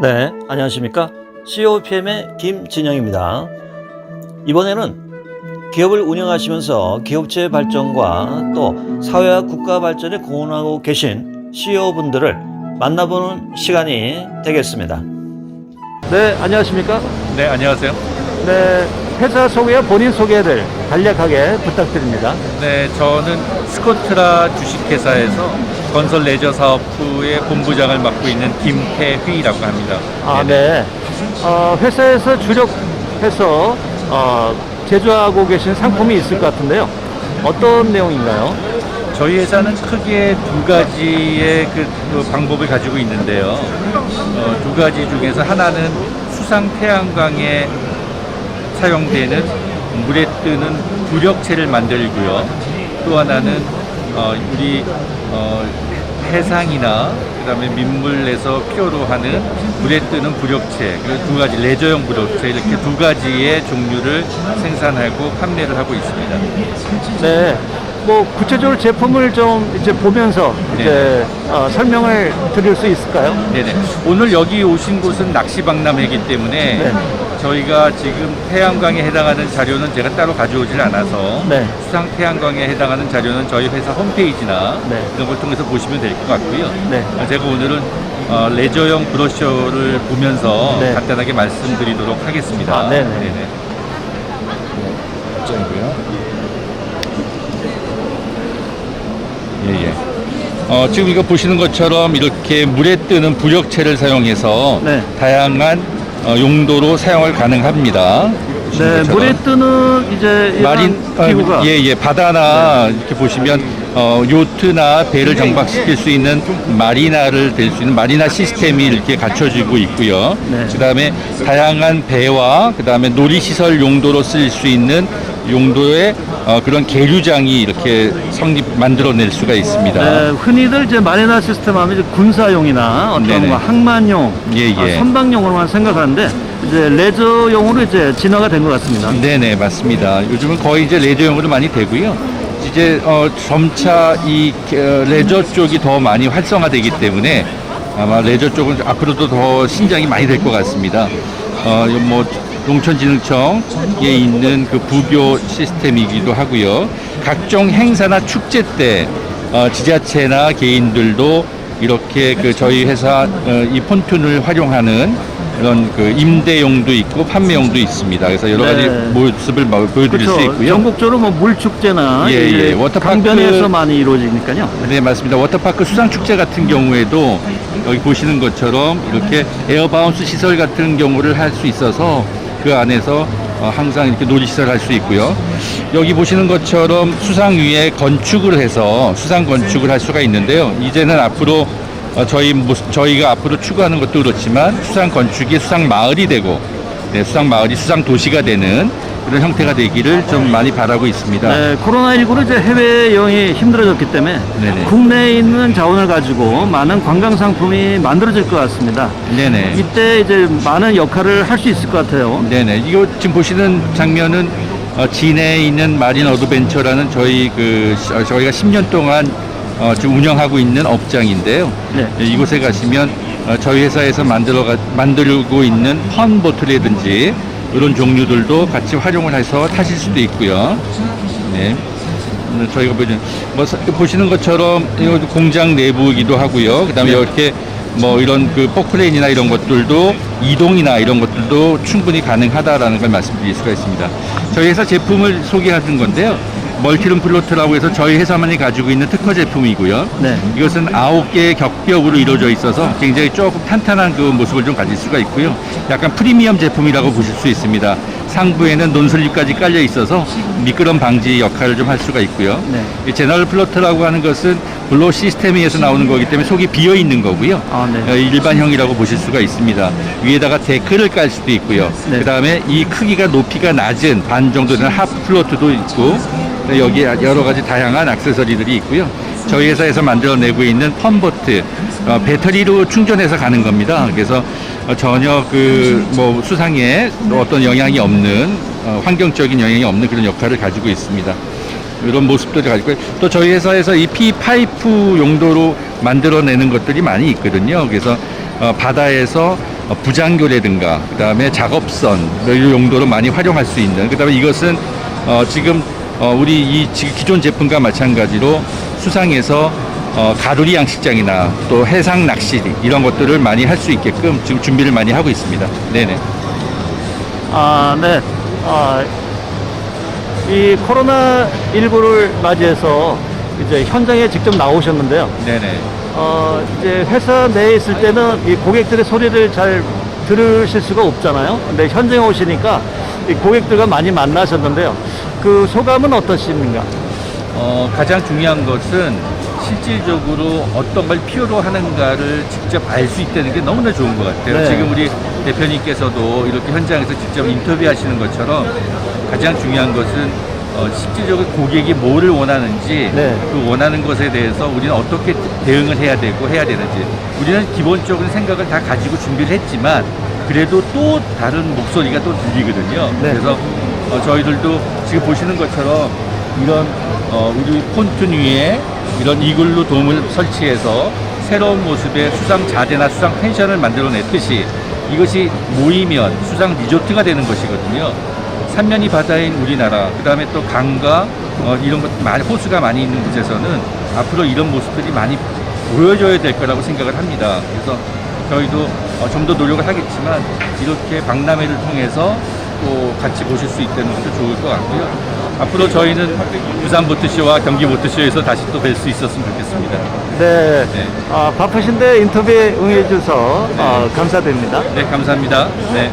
네, 안녕하십니까? COPM의 김진영입니다. 이번에는 기업을 운영하시면서 기업체 발전과 또 사회와 국가 발전에 공헌하고 계신 CEO분들을 만나보는 시간이 되겠습니다. 네, 안녕하십니까? 네, 안녕하세요. 네, 회사 소개와 본인 소개를 간략하게 부탁드립니다. 네, 저는 스코트라 주식회사에서 건설 레저 사업부의 본부장을 맡고 있는 김태휘라고 합니다. 아, 네. 어, 회사에서 주력해서 어, 제조하고 계신 상품이 있을 것 같은데요. 어떤 내용인가요? 저희 회사는 크게 두 가지의 그, 그 방법을 가지고 있는데요. 어, 두 가지 중에서 하나는 수상 태양광에 사용되는 물에 뜨는 부력체를 만들고요. 또 하나는 어, 우리 어, 해상이나 그다음에 민물에서 표로 하는 물에 뜨는 부력체 그리고 두 가지 레저용 부력체 이렇게 두 가지의 종류를 생산하고 판매를 하고 있습니다. 네. 뭐 구체적으로 제품을 좀 이제 보면서 네. 이제 어, 설명을 드릴 수 있을까요? 네네. 오늘 여기 오신 곳은 낚시박람회이기 때문에 네. 저희가 지금 태양광에 해당하는 자료는 제가 따로 가져오질 않아서 네. 수상 태양광에 해당하는 자료는 저희 회사 홈페이지나 네. 이런 걸 통해서 보시면 될 것 같고요. 네. 제가 오늘은 어, 레저용 브로셔를 보면서 네. 간단하게 말씀드리도록 하겠습니다. 아, 네네. 네네. 짱이고요. 예, 예. 어, 지금 이거 보시는 것처럼 이렇게 물에 뜨는 부력체를 사용해서 네. 다양한 어, 용도로 사용을 가능합니다. 네, 것처럼. 물에 뜨는 이제 마린 이런 기구가 네. 어, 예, 예, 바다나 이렇게 보시면 어, 요트나 배를 정박시킬 수 있는 마리나를 될 수 있는 마리나 시스템이 이렇게 갖춰지고 있고요. 네. 그다음에 다양한 배와 그다음에 놀이 시설 용도로 쓸수 있는 용도의 어, 그런 계류장이 이렇게 성립 만들어낼 수가 있습니다. 네, 흔히들 이제 마리나 시스템 하면 이제 군사용이나 어떤 네네. 뭐 항만용, 예, 예. 아, 선박용으로만 생각하는데 이제 레저용으로 이제 진화가 된 것 같습니다. 네네 맞습니다. 요즘은 거의 이제 레저용으로 많이 되고요. 이제 어, 점차 이 어, 레저 쪽이 더 많이 활성화되기 때문에 아마 레저 쪽은 앞으로도 더 신장이 많이 될 것 같습니다. 어, 이뭐 농촌진흥청에 있는 그 부교 시스템이기도 하고요. 각종 행사나 축제 때 어, 지자체나 개인들도 이렇게 그 저희 회사 어, 이 폰툰을 활용하는 그런 그 임대용도 있고 판매용도 있습니다. 그래서 여러 가지 네. 모습을 뭐 보여드릴 수 있고요. 전국적으로 뭐 물축제나 예, 예. 워터파크- 강변에서 많이 이루어지니까요. 네, 맞습니다. 워터파크 수상축제 같은 경우에도 여기 보시는 것처럼 이렇게 에어바운스 시설 같은 경우를 할 수 있어서 그 안에서 어, 항상 이렇게 놀이시설 할 수 있고요. 여기 보시는 것처럼 수상 위에 건축을 해서 수상 건축을 할 수가 있는데요. 이제는 앞으로 어, 저희 저희가 앞으로 추구하는 것도 그렇지만 수상 건축이 수상 마을이 되고 네, 수상 마을이 수상 도시가 되는 그런 형태가 되기를 좀 많이 바라고 있습니다. 네, 코로나19로 이제 해외 여행이 힘들어졌기 때문에 네네. 국내에 있는 자원을 가지고 많은 관광 상품이 만들어질 것 같습니다. 네네. 이때 이제 많은 역할을 할 수 있을 것 같아요. 네네. 이거 지금 보시는 장면은 어, 진해에 있는 마린 어드벤처라는 저희 그 시- 어, 저희가 10년 동안 어, 지금 운영하고 있는 업장인데요. 네. 예, 이곳에 가시면 어, 저희 회사에서 만들어 가, 만들고 있는 펀보트라든지 이런 종류들도 같이 활용을 해서 타실 수도 있고요. 네. 저희가 보여준 뭐 사- 보시는 것처럼 이거 공장 내부이기도 하고요. 그 다음에 네. 이렇게 뭐 이런 그 포크레인이나 이런 것들도 이동이나 이런 것들도 충분히 가능하다라는 걸 말씀드릴 수가 있습니다. 저희 회사 제품을 소개하는 건데요. 멀티룸 플로트라고 해서 저희 회사만이 가지고 있는 특허 제품이고요. 네. 이것은 아홉 개의 격벽으로 이루어져 있어서 굉장히 조금 탄탄한 그 모습을 좀 가질 수가 있고요. 약간 프리미엄 제품이라고 보실 수 있습니다. 상부에는 논슬립까지 깔려 있어서 미끄럼 방지 역할을 좀 할 수가 있고요. 네. 이 제너럴 플로트라고 하는 것은 블로 시스템에서 나오는 거기 때문에 속이 비어 있는 거고요. 아, 네. 어, 일반형이라고 보실 수가 있습니다. 위에다가 데크를 깔 수도 있고요. 네. 그 다음에 이 크기가 높이가 낮은 반 정도 되는 하프 플로트도 있고 여기 여러 가지 다양한 액세서리들이 있고요. 저희 회사에서 만들어내고 있는 펀보트 어, 배터리로 충전해서 가는 겁니다. 그래서 어, 전혀 그 뭐 수상에 어떤 영향이 없는 어, 환경적인 영향이 없는 그런 역할을 가지고 있습니다. 이런 모습들을 가지고. 또 저희 회사에서 이 피 파이프 용도로 만들어내는 것들이 많이 있거든요. 그래서 어, 바다에서 어, 부장교라든가 그다음에 작업선 뭐 이런 용도로 많이 활용할 수 있는 그다음에 이것은 어, 지금 어, 우리 이 기존 제품과 마찬가지로 수상에서 어, 가두리 양식장이나 또 해상 낚시 이런 것들을 많이 할 수 있게끔 지금 준비를 많이 하고 있습니다. 네네. 아, 네. 아, 이 코로나19를 맞이해서 이제 현장에 직접 나오셨는데요. 네네. 어, 이제 회사 내에 있을 때는 이 고객들의 소리를 잘 들으실 수가 없잖아요. 근데 현장에 오시니까 이 고객들과 많이 만나셨는데요. 그 소감은 어떠십니까? 어, 가장 중요한 것은 실질적으로 어떤 걸 필요로 하는가를 직접 알 수 있다는 게 너무나 좋은 것 같아요. 네. 지금 우리 대표님께서도 이렇게 현장에서 직접 인터뷰하시는 것처럼 가장 중요한 것은 어, 실질적으로 고객이 뭐를 원하는지 네. 그 원하는 것에 대해서 우리는 어떻게 대응을 해야 되고 해야 되는지 우리는 기본적인 생각을 다 가지고 준비를 했지만 그래도 또 다른 목소리가 또 들리거든요. 네. 그래서 어, 저희들도 지금 보시는 것처럼 이런 어, 우리 폰튼 위에 이런 이글루 돔을 설치해서 새로운 모습의 수상 자재나 수상 펜션을 만들어냈듯이 이것이 모이면 수상 리조트가 되는 것이거든요. 삼면이 바다인 우리나라, 그 다음에 또 강과 어, 이런 것 많이 호수가 많이 있는 곳에서는 앞으로 이런 모습들이 많이 보여줘야 될 거라고 생각을 합니다. 그래서 저희도 어, 좀더 노력을 하겠지만 이렇게 박람회를 통해서 또 같이 보실 수 있다는 것도 좋을 것 같고요. 앞으로 저희는 부산 보트쇼와 경기 보트쇼에서 다시 또 뵐 수 있었으면 좋겠습니다. 네. 네. 아, 바쁘신데 인터뷰에 응해주셔서 어, 감사드립니다. 네, 감사합니다. 네.